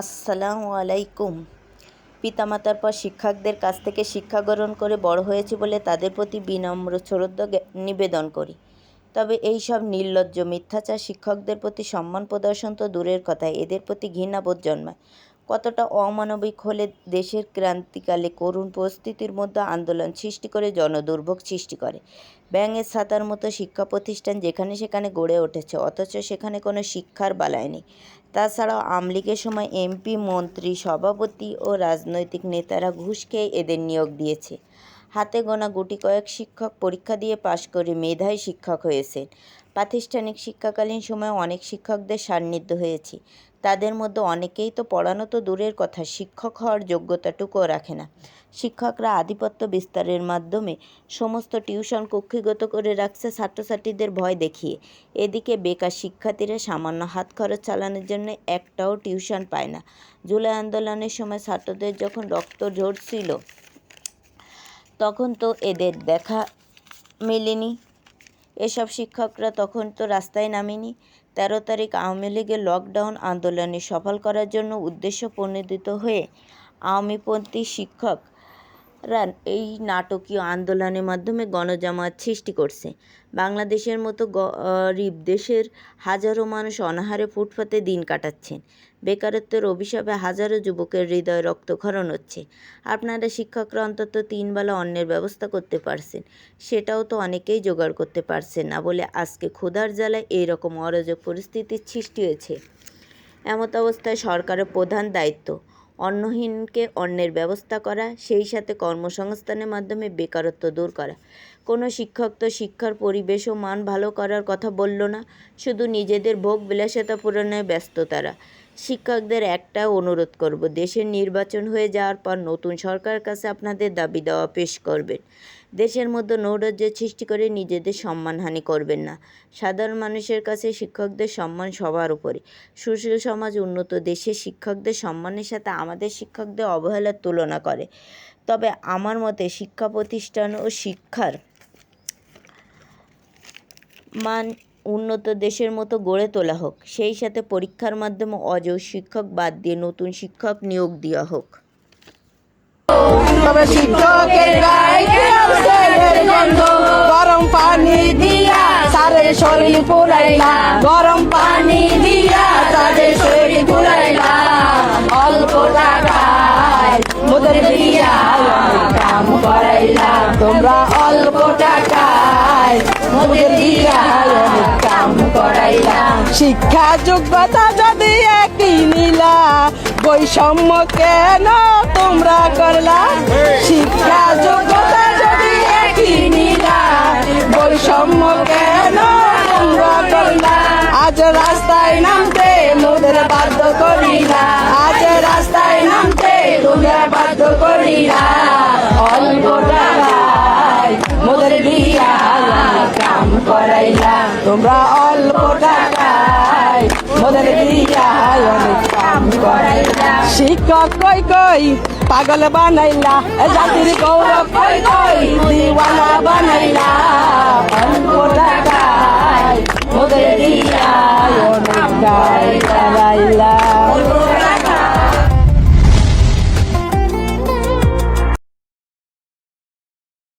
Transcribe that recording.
আসসালামু আলাইকুম। পিতামাতার পর শিক্ষকদের কাছ থেকে শিক্ষা গ্রহণ করে বড় হয়েছি বলে তাদের প্রতি বিনম্র শ্রদ্ধা নিবেদন করি। তবে এই সব নির্লজ্জ মিথ্যাচার শিক্ষকদের প্রতি সম্মান প্রদর্শন তো দূরের কথা, এদের প্রতি ঘৃণাবোধ জন্মায়। কতটা অমানবিক হলে দেশের ক্রান্তিকালে করুণ পরিস্থিতির মধ্যে আন্দোলন সৃষ্টি করে জনদুর্ভোগ সৃষ্টি করে? ব্যাঙের ছাতার মতো শিক্ষা প্রতিষ্ঠান যেখানে সেখানে গড়ে উঠেছে, অথচ সেখানে কোনো শিক্ষার বালাই নেই। তাছাড়াও আমলিগের সময় এমপি, মন্ত্রী, সভাপতি ও রাজনৈতিক নেতারা ঘুষ খেয়ে এদের নিয়োগ দিয়েছে। হাতে গোনা গুটি কয়েক শিক্ষক পরীক্ষা দিয়ে পাশ করে মেধায় শিক্ষক হয়েছেন। প্রাতিষ্ঠানিক শিক্ষাকালীন সময়ে অনেক শিক্ষকদের সান্নিধ্য হয়েছি। তাদের মধ্যে অনেকেই তো পড়ানো তো দূরের কথা, শিক্ষক হওয়ার যোগ্যতাটুকুও রাখে না। শিক্ষকরা আধিপত্য বিস্তারের মাধ্যমে সমস্ত টিউশন কক্ষিগত করে রাখছে ছাত্রছাত্রীদের ভয় দেখিয়ে। এদিকে বেকার শিক্ষার্থীরা সামান্য হাত খরচ চালানোর জন্য একটাও টিউশন পায় না। জুলাই আন্দোলনের সময় ছাত্রদের যখন রক্ত ঝরছিল তখন তো এদের দেখা মেলেনি। এসব শিক্ষকরা তখন তো রাস্তায় নামেনি। তেরো তারিখ আওয়ামী লীগের লকডাউন আন্দোলনে সফল করার জন্য উদ্দেশ্য প্রণোদিত হয়ে আওয়ামীপন্থী শিক্ষকরা এই নাটকীয় আন্দোলনের মাধ্যমে গণজামাত সৃষ্টি করছে। বাংলাদেশের মতো গরিব দেশের হাজারো মানুষ অনাহারে ফুটপাতে দিন কাটাচ্ছেন। বেকারত্বের অভিশাপে হাজারো যুবকের হৃদয় রক্তক্ষরণ হচ্ছে। আপনারা শিক্ষকরা অন্তত তিন বেলা অন্নের ব্যবস্থা করতে পারছেন, সেটাও তো অনেকেই জোগাড় করতে পারছেন না বলে আজকে ক্ষুধার জ্বালায় এইরকম অরাজক পরিস্থিতির সৃষ্টি হয়েছে। এমত অবস্থায় সরকারের প্রধান দায়িত্ব অন্নহীনকে অন্যের ব্যবস্থা করা, সেই সাথে কর্মসংস্থানের মাধ্যমে বেকারত্ব দূর করা। কোনো শিক্ষক তো শিক্ষার পরিবেশ ও মান ভালো করার কথা বলল না, শুধু নিজেদের ভোগ বিলাসিতা পূরণে ব্যস্ত তারা। শিক্ষকদের একটা অনুরোধ করব, দেশের নির্বাচন হয়ে যাওয়ার পর নতুন সরকারের কাছে আপনাদের দাবি দেওয়া পেশ করবেন। দেশের মধ্যে নৈরাজ্য সৃষ্টি করে নিজেদের সম্মানহানি করবেন না। সাধারণ মানুষের কাছে শিক্ষকদের সম্মান সবার উপরে সুশীল সমাজ উন্নত দেশের শিক্ষকদের সম্মানের সাথে আমাদের শিক্ষকদের অবহেলার তুলনা করে। তবে আমার মতে শিক্ষা প্রতিষ্ঠান ও শিক্ষার মান উন্নত দেশের মতো গড়ে তোলা হোক। সেই সাথে পরীক্ষার মাধ্যমে অজ শিক্ষক বাদ দিয়ে নতুন শিক্ষক নিয়োগ দেওয়া হোক। গরম পানি গরম পানি দিয়া অল্প তোমরা অল্প টাকায় শিক্ষা যোগ্যতা যদি একই নিলা, বৈষম্য কেন তোমরা করলা? শিক্ষা যোগ্যতা যদি একই নিলা, বৈষম্য কেন তোমরা করলা? আজ রাস্তায় নামতে মোদের বাধ্য করিলা। আজ রাস্তায় নামতে তোমরা বাধ্য করিলা। অল্প মোদের দিয়া কাম করাইলা। তোমরা অল্প টাকায় শিক্ষক কই কই? পাগল বানাইলা জাতির গৌরব কই কই? দিওয়ানা বানাইলা অল্প টাকায় মোদের দিয়া অনেক গাইলা।